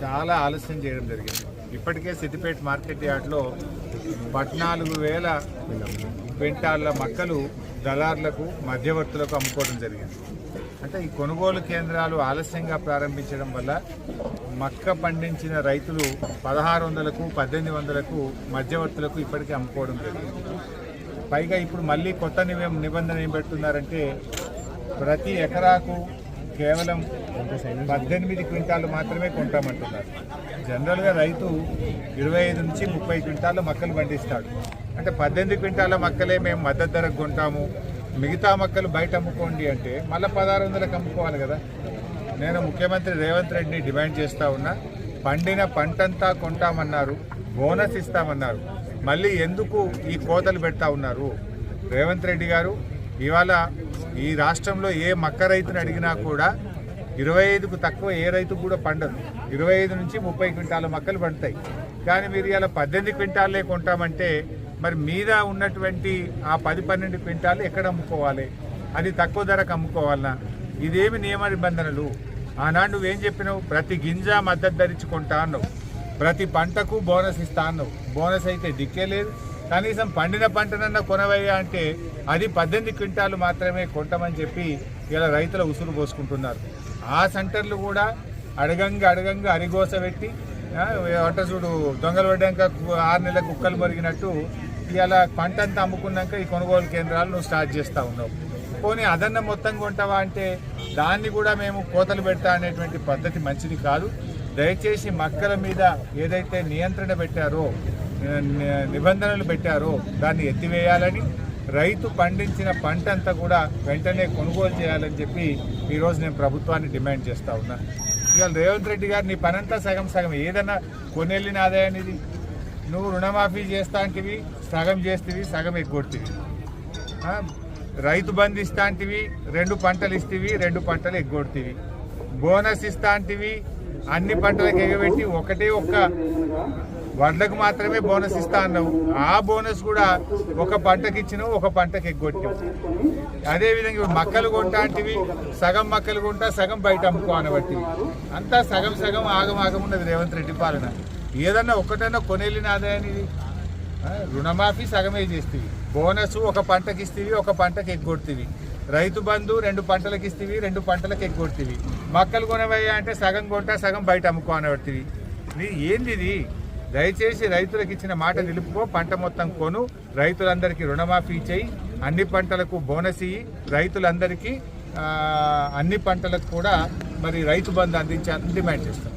చాలా ఆలస్యం చేయడం జరిగింది. ఇప్పటికే సిద్దిపేట మార్కెట్ యార్డ్లో పద్నాలుగు వేల క్వింటాళ్ళ మక్కలు దళార్లకు మధ్యవర్తులకు అమ్ముకోవడం జరిగింది. అంటే ఈ కొనుగోలు కేంద్రాలు ఆలస్యంగా ప్రారంభించడం వల్ల మక్క పండించిన రైతులు పదహారు వందలకు పద్దెనిమిది వందలకు మధ్యవర్తులకు ఇప్పటికే అమ్ముకోవడం జరిగింది. పైగా ఇప్పుడు మళ్ళీ కొత్త నిబంధన ఏం పెడుతున్నారంటే ప్రతి ఎకరాకు కేవలం పద్దెనిమిది క్వింటాలు మాత్రమే కొంటామంటున్నారు. జనరల్గా రైతు ఇరవై ఐదు నుంచి ముప్పై క్వింటాల మక్కలు పండిస్తాడు. అంటే పద్దెనిమిది క్వింటాల మక్కలే మేము మద్దతు ధరకు కొంటాము. మిగతా మక్కలు బయట అమ్ముకోండి అంటే మళ్ళీ పదహారు వందలకు అమ్ముకోవాలి కదా. నేను ముఖ్యమంత్రి రేవంత్ రెడ్డిని డిమాండ్ చేస్తూ ఉన్నా. పండిన పంటంతా కొంటామన్నారు. బోనస్ ఇస్తామన్నారు. మళ్ళీ ఎందుకు ఈ కోతలు పెడతా ఉన్నారు? రేవంత్ రెడ్డి గారు ఇవాళ ఈ రాష్ట్రంలో ఏ మక్క రైతుని అడిగినా కూడా ఇరవై ఐదుకు తక్కువ ఏ రైతు కూడా పండదు. ఇరవై ఐదు నుంచి ముప్పై క్వింటాల మొక్కలు పండుతాయి. కానీ మీరు ఇలా పద్దెనిమిది క్వింటాలే కొంటామంటే మరి మీద ఉన్నటువంటి ఆ పది పన్నెండు క్వింటాలు ఎక్కడ అమ్ముకోవాలి? అది తక్కువ ధరకు అమ్ముకోవాలనా ఇదేమి నియమ నిబంధనలు? ఆనాడు నువ్వేం చెప్పినావు? ప్రతి గింజ మద్దతు ధరించి కొంటా అన్నావు. ప్రతి పంటకు బోనస్ ఇస్తా అన్నావు. బోనస్ అయితే దిక్కే లేదు. కనీసం పండిన పంటనన్నా కొనవయ్యా అంటే అది పద్దెనిమిది క్వింటాలు మాత్రమే కొంటామని చెప్పి ఇలా రైతుల ఉసురు పోసుకుంటున్నారు. ఆ సెంటర్లు కూడా అడగంగా అడగంగా అరిగోస పెట్టి వంట చూడు దొంగలు పడ్డాక ఆరు నెలల కుక్కలు మరిగినట్టు ఇలా పంట అంతా అమ్ముకున్నాక ఈ కొనుగోలు కేంద్రాలు నువ్వు స్టార్ట్ చేస్తూ ఉన్నావు. పోనీ అదన్న మొత్తం కొంటావా అంటే దాన్ని కూడా మేము కోతలు పెడతా అనేటువంటి పద్ధతి మంచిది కాదు. దయచేసి మక్కల మీద ఏదైతే నియంత్రణ పెట్టారో నిబంధనలు పెట్టారో దాన్ని ఎత్తివేయాలని రైతు పండించిన పంట అంతా కూడా వెంటనే కొనుగోలు చేయాలని చెప్పి ఈరోజు నేను ప్రభుత్వాన్ని డిమాండ్ చేస్తా ఉన్నా. ఇవాళ రేవంత్ రెడ్డి గారు నీ పనంతా సగం సగం. ఏదన్నా కొనెళ్ళిన ఆదాయం ఇది నువ్వు రుణమాఫీ చేస్తా అంటివి సగం చేస్తేవి సగం ఎగ్గొట్టివి. రైతు బంధు ఇస్తా అంటివి రెండు పంటలు ఇస్తేవి రెండు పంటలు ఎగ్గొడుతీవి బోనస్ ఇస్తా అంటివి అన్ని పంటలకు ఎగబెట్టి ఒకటే ఒక్క వడ్లకు మాత్రమే బోనస్ ఇస్తా అన్నావు. ఆ బోనస్ కూడా ఒక పంటకి ఇచ్చినావు ఒక పంటకి ఎగ్గొట్టావు అదేవిధంగా మక్కలు కొంటాంటివి సగం మక్కలు కొంటా సగం బయట అమ్ముకో అనబట్టి అంతా సగం సగం ఆగం ఆగం ఉన్నది రేవంత్ రెడ్డి పాలన. ఏదన్నా ఒక్కటన్నా కొనేళ్ళిన ఆదాయాన్ని రుణమాఫీ సగమే చేస్తుంది బోనస్ ఒక పంటకి ఇస్తేవి ఒక పంటకి ఎగ్గొడుతుంది రైతు బంధు రెండు పంటలకు ఇస్తేవి రెండు పంటలకు ఎగ్గొడుతుంది మక్కలు కొనవయ్యా అంటే సగం కొంటా సగం బయట అమ్ముకో అనబడుతుంది ఏంది ఇది? దయచేసి రైతులకు ఇచ్చిన మాట నిలుపుకో పంట మొత్తం కొను రైతులందరికీ రుణమాఫీ చేయి అన్ని పంటలకు బోనస్ ఇయ్యి రైతులందరికీ అన్ని పంటలకు కూడా మరి రైతు బంధు అందించాలని డిమాండ్ చేస్తాం.